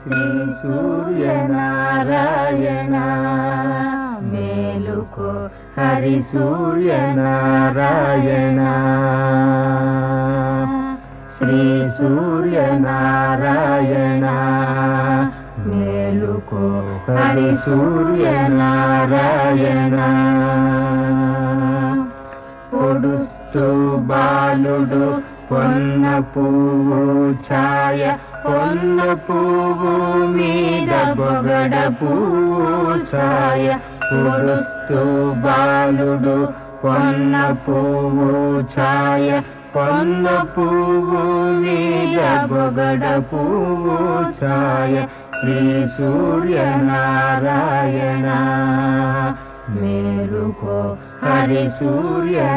శ్రీ సూర్యనారాయణ మేలుకో హరి సూర్యనారాయణ శ్రీ సూర్యనారాయణ మేలుకో హరి సూర్యనారాయణ పొడుస్తూ బాలుడు పొన్న పువ్వు ఛాయ పొన్న పువ్వు మీద బొగడ పువ్వు ఛాయ పొడుస్తూ బాలుడు పొన్న పువ్వు ఛాయ పొన్న పువ్వు మీద బొగడ పువ్వు ఛాయ శ్రీ సూర్యనారాయణ మేలుకో హరి సూర్యనారాయణ.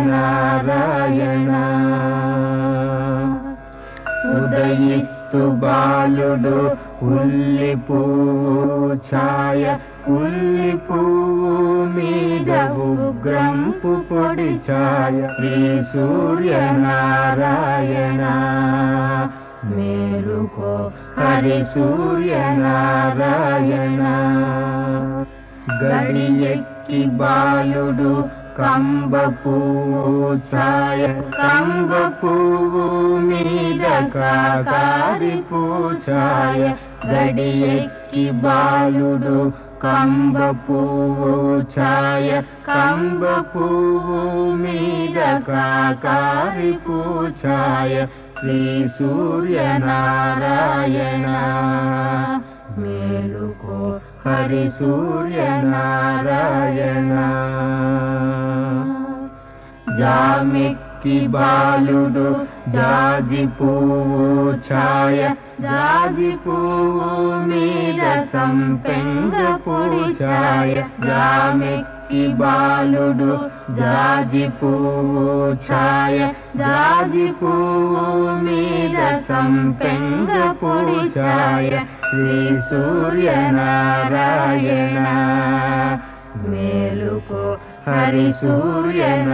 ఉదయిస్తు బాలుడు ఉల్లి పువ్వు ఛాయ ఉల్లి పువ్వు మీద ఉగ్రంపు పొడి ఛాయ. శ్రీ సూర్యనారాయణ మేలుకో హరి సూర్యనారాయణ. గడియెక్కి బాలుడు కంబ పువ్వు ఛాయ కంబ పువ్వు మీద కాకారి పూచాయ గడి ఎక్కి బాలుడు కంబ పువ్వు ఛాయ కంబ పువ్వు మీద కాకారి పూచాయ శ్రీ సూర్యనారాయణ. మేలుకో హరి సూర్యనారాయణ. జామెక్కి బాలుడు జాజి పువ్వు ఛాయ జాజి పువ్వు మీద సంపెంగ పుడి ఛాయ జామెక్కి బాలుడు జాజి పువ్వు ఛాయ జాజి పువ్వు మీద సంపెంగ పుడి ఛాయ శ్రీ సూర్యనారాయణ. మేలుకో హరి సూర్యనారాయణ.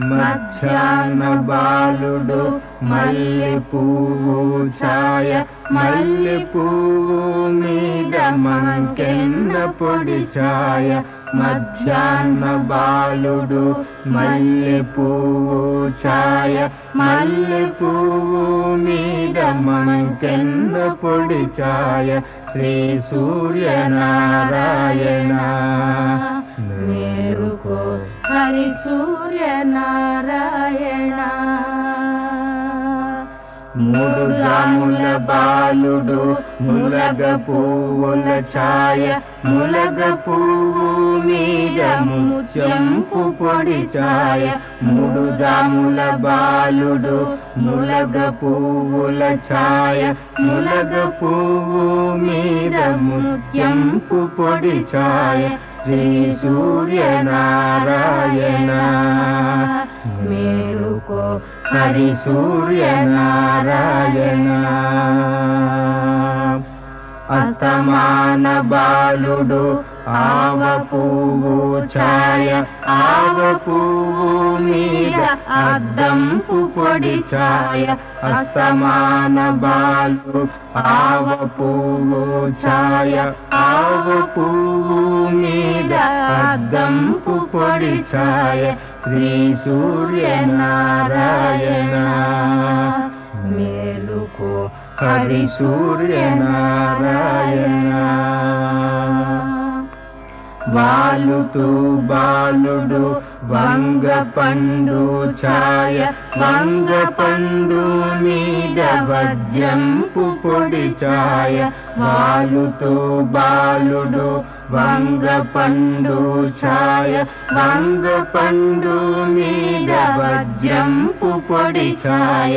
మధ్యాహ్న బాలుడు మల్లె పువ్వు ఛాయ మల్లె పువ్వు మీద మంకెన్న పొడి ఛాయ. మధ్యాహ్న బాలుడు మల్లె పువ్వు ఛాయ మల్లె పువ్వు మీద మంకెన్న పొడి ఛాయ శ్రీ సూర్యనారాయణ మేలుకో హరి సూర్యనారాయణ. మూడు జాముల బాలుడు ములగ పువ్వుల ఛాయ ములగ పువ్వు మీద ముత్యంపు పొడి ఛాయ. మూడు జాముల బాలుడు ములగ పువ్వుల ఛాయ ములగ పువ్వు మీద ముత్యంపు పొడి ఛాయ. శ్రీ సూర్యనారాయణ. మేలుకో. హరి సూర్యనారాయణ అస్తమాన బాలుడు ఆవ పువ్వు ఛాయ ఆవ పువ్వు మీద అద్దంపు పొడి ఛాయ అస్తమాన బాలు ఆవ పువ్వు ఛాయ ఆవ పువ్వు మీద అద్దంపు పొడి ఛాయ శ్రీ సూర్యనారాయణ మేలుకో హరి సూర్యనారాయణ వాలుతూ బాలుడు వంగ పండు ఛాయ వంగ పండు మీద వజ్రంపు పొడి ఛాయ. వాలుతూ బాలుడు వంగ పండు ఛాయ వంగ పండు మీద వజ్రంపు పొడి ఛాయ.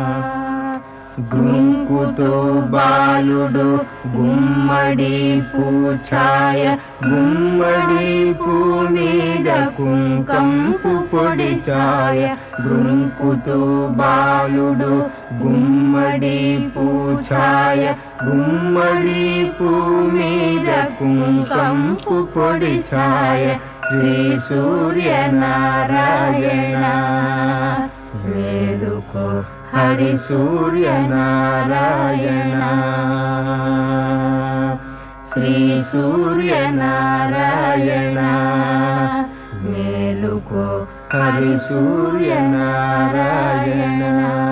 గుంకుతో బాలుడు గుమ్మడి పూఛాయ గుమ్మడి పూ మీద కుంకంపు పొడి ఛాయ గుంకుతూ బాలుడు గుమ్మడి పూఛాయ గుమ్మడి పూ మీద కుంకంపు పొడి ఛాయ శ్రీ సూర్యనారాయణ హరి సూర్య నారాయణ. శ్రీ సూర్య నారాయణ. మేలుకో హరి సూర్య నారాయణ.